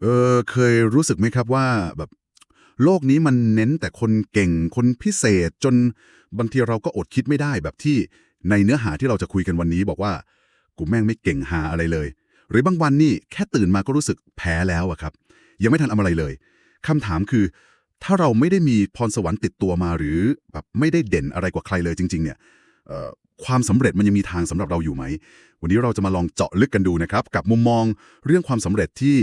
เออเคยรู้สึกไหมครับว่าแบบ โลกนี้มันเน้นแต่คนเก่งคนพิเศษ จนบางทีเราก็อดคิดไม่ได้แบบที่ในเนื้อหาที่เราจะคุยกันวันนี้บอกว่า กูแม่งไม่เก่งหาอะไรเลย หรือบางวันนี่แค่ตื่นมาก็รู้สึกแพ้แล้วอะครับ ยังไม่ทันทำอะไรเลยคำถามคือ ถ้าเราไม่ได้มีพรสวรรค์ติดตัวมาหรือแบบไม่ได้เด่นอะไรกว่าใครเลยจริง ๆ เนี่ยความสำเร็จมันยังมีทางสำหรับเราอยู่ไหม วันนี้เราจะมาลองเจาะลึกกันดูนะครับ กับมุมมองเรื่องความสำเร็จที่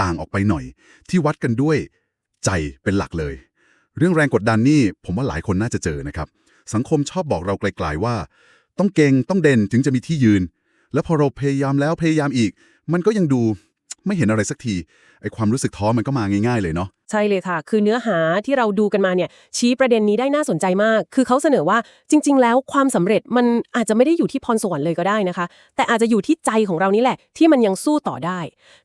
ต่างออกไปหน่อย ที่วัดกันด้วยใจเป็นหลักเลย เรื่องแรงกดดันนี่ผมว่าหลายคนน่าจะเจอนะครับ สังคมชอบบอกเราไกลๆว่า ต้องเก่งต้องเด่นถึงจะมีที่ยืน แล้วพอเราพยายามแล้วพยายามอีก มันก็ยังดู ไม่เห็นอะไรสักทีไอความรู้สึกท้อมันก็มาง่ายๆเลยเนาะใช่เลยค่ะ คือเนื้อหาที่เราดูกันมาเนี่ยชี้ประเด็นนี้ได้น่าสนใจมาก คือเขาเสนอว่าจริง ๆ แล้วความสำเร็จมันอาจจะไม่ได้อยู่ที่พรสวรรค์เลยก็ได้นะคะ แต่อาจจะอยู่ที่ใจของเรานี่แหละ ที่มันยังสู้ต่อได้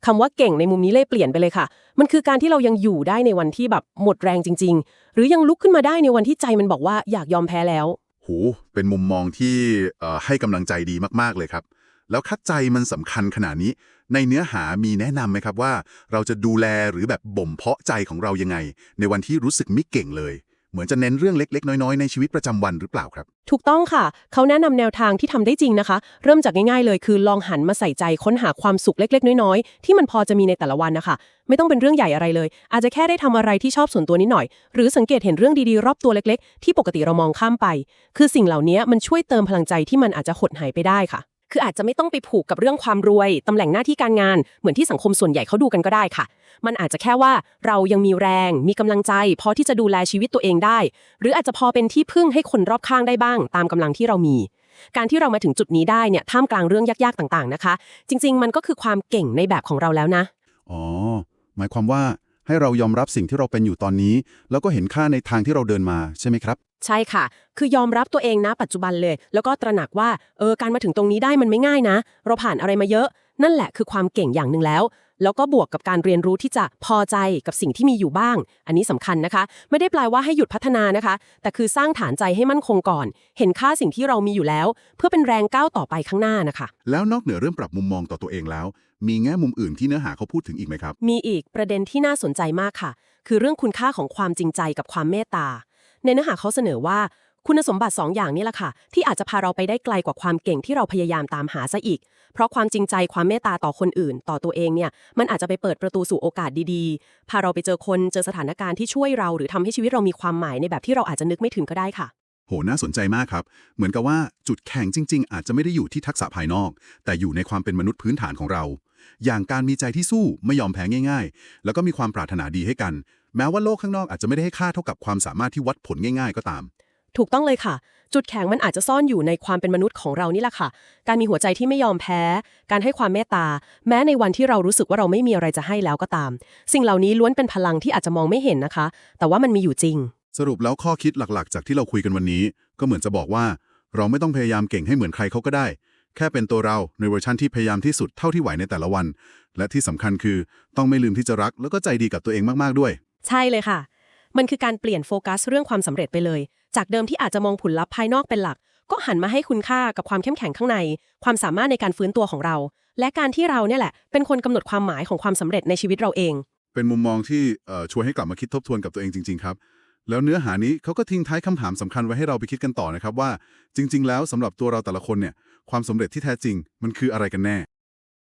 คำว่าเก่งในมุมนี้เลยเปลี่ยนไปเลยค่ะ มันคือการที่เรายังอยู่ได้ในวันที่แบบหมดแรงจริง ๆ หรือยังลุกขึ้นมาได้ในวันที่ใจมันบอกว่าอยากยอมแพ้แล้วโหเป็นมุมมองที่เอ่อให้กำลังใจดีมากๆเลยครับ แล้วคัดใจมันสำคัญขนาดนี้ ในเนื้อหามีแนะนำไหมครับว่า เราจะดูแลหรือแบบบ่มเพาะใจของเรายังไง ในวันที่รู้สึกไม่เก่งเลย เหมือนจะเน้นเรื่องเล็ก ๆ น้อย ๆ ในชีวิตประจำวันหรือเปล่าครับ ถูกต้องค่ะ เขาแนะนำแนวทางที่ทำได้จริงนะคะ เริ่มจากง่ายๆเลยคือลองหันมาใส่ใจค้นหาความสุขเล็กๆ น้อยๆ ที่มันพอจะมีในแต่ละวันนะคะ ไม่ต้องเป็นเรื่องใหญ่อะไรเลย อาจจะแค่ได้ทำอะไรที่ชอบส่วนตัวนิดหน่อย หรือสังเกตเห็นเรื่องดีๆ รอบตัวเล็ก ๆ ที่ปกติเรามองข้ามไป คือสิ่งเหล่านี้มันช่วยเติมพลังใจที่มันอาจจะหดหายไปได้ค่ะ คืออาจจะไม่ต้องไปผูกกับเรื่องความรวยตำแหน่งหน้าที่การงาน เหมือนที่สังคมส่วนใหญ่เขาดูกันก็ได้ค่ะ มันอาจจะแค่ว่าเรายังมีแรง มีกำลังใจ พอที่จะดูแลชีวิตตัวเองได้ หรืออาจจะพอเป็นที่พึ่งให้คนรอบข้างได้บ้าง ตามกำลังที่เรามี การที่เรามาถึงจุดนี้ได้เนี่ยท่ามกลางเรื่องยากๆต่างๆนะคะ จริง ๆ มันก็คือความเก่งในแบบของเราแล้วนะอ๋อหมายความว่าให้เรายอมรับสิ่งที่เราเป็นอยู่ตอนนี้ แล้วก็เห็นค่าในทางที่เราเดินมาใช่ไหมครับ ใช่ค่ะ คือยอมรับตัวเองนะปัจจุบันเลย แล้วก็ตระหนักว่า เออ การมาถึงตรงนี้ได้มันไม่ง่ายนะ เราผ่านอะไรมาเยอะ นั่นแหละคือความเก่งอย่างหนึ่งแล้ว แล้วก็บวกกับการเรียนรู้ที่จะพอใจกับสิ่งที่มีอยู่บ้าง อันนี้สำคัญนะคะ ไม่ได้แปลว่าให้หยุดพัฒนานะคะ แต่คือสร้างฐานใจให้มั่นคงก่อน เห็นค่าสิ่งที่เรามีอยู่แล้ว เพื่อเป็นแรงก้าวต่อไปข้างหน้านะคะ แล้วนอกเหนือเรื่องปรับมุมมองต่อตัวเองแล้ว มีแง่มุมอื่นที่เนื้อหาเขาพูดถึงอีกไหมครับ มีอีกประเด็นที่น่าสนใจมากค่ะ คือเรื่องคุณค่าของความจริงใจกับความเมตตา ในเนื้อหาเขาเสนอว่าคุณสมบัติ 2 อย่างนี้แหละค่ะ ที่อาจจะพาเราไปได้ไกลกว่าความเก่งที่เราพยายามตามหาซะอีก เพราะความจริงใจความเมตตาต่อคนอื่น ต่อตัวเองเนี่ยมันอาจจะไปเปิดประตูสู่โอกาสดีๆ พาเราไปเจอคนเจอสถานการณ์ที่ช่วยเรา หรือทำให้ชีวิตเรามีความหมายในแบบที่เราอาจจะนึกไม่ถึงก็ได้ค่ะ โหน่าสนใจมากครับ เหมือนกับว่าจุดแข็งจริง ๆ อาจจะไม่ได้อยู่ที่ทักษะภายนอก แต่อยู่ในความเป็นมนุษย์พื้นฐานของเรา อย่างการมีใจที่สู้ไม่ยอมแพ้ง่าย ๆ แล้วก็มีความปรารถนาดีให้กัน แม้ว่าโลกข้างนอกอาจจะไม่ได้ให้ค่าเท่ากับความสามารถที่วัดผลง่าย ๆ ก็ตาม ถูกต้องเลยค่ะ จุดแข็งมันอาจจะซ่อนอยู่ในความเป็นมนุษย์ของเรานี่แหละค่ะ การมีหัวใจที่ไม่ยอมแพ้ การให้ความเมตตา แม้ในวันที่เรารู้สึกว่าเราไม่มีอะไรจะให้แล้วก็ตาม สิ่งเหล่านี้ล้วนเป็นพลังที่อาจจะมองไม่เห็นนะคะ แต่ว่ามันมีอยู่จริง สรุปแล้วข้อคิดหลักๆ จากที่เราคุยกันวันนี้ ก็เหมือนจะบอกว่า เราไม่ต้องพยายามเก่งให้เหมือนใครเขาก็ได้ แค่เป็นตัวเราในเวอร์ชันที่พยายามที่สุดเท่าที่ไหวในแต่ละวัน และที่สำคัญคือต้องไม่ลืมที่จะรักแล้วก็ใจดีกับตัวเองมากๆด้วย ใช่เลยค่ะ มันคือการเปลี่ยนโฟกัสเรื่องความสำเร็จไปเลย จากเดิมที่อาจจะมองผลลัพธ์ภายนอกเป็นหลัก ก็หันมาให้คุณค่ากับความเข้มแข็งข้างใน ความสามารถในการฟื้นตัวของเรา และการที่เราเนี่ยแหละ เป็นคนกำหนดความหมายของความสำเร็จในชีวิตเราเอง เป็นมุมมองที่เอ่อชวนให้กลับมาคิดทบทวนกับตัวเองจริง ๆ ครับแล้วเนื้อหานี้เขาก็ทิ้งท้ายคำถามสำคัญไว้ให้เราไปคิดกันต่อนะครับว่า จริง ๆ แล้วสำหรับตัวเราแต่ละคนเนี่ยความสำเร็จที่แท้จริง มันคืออะไรกันแน่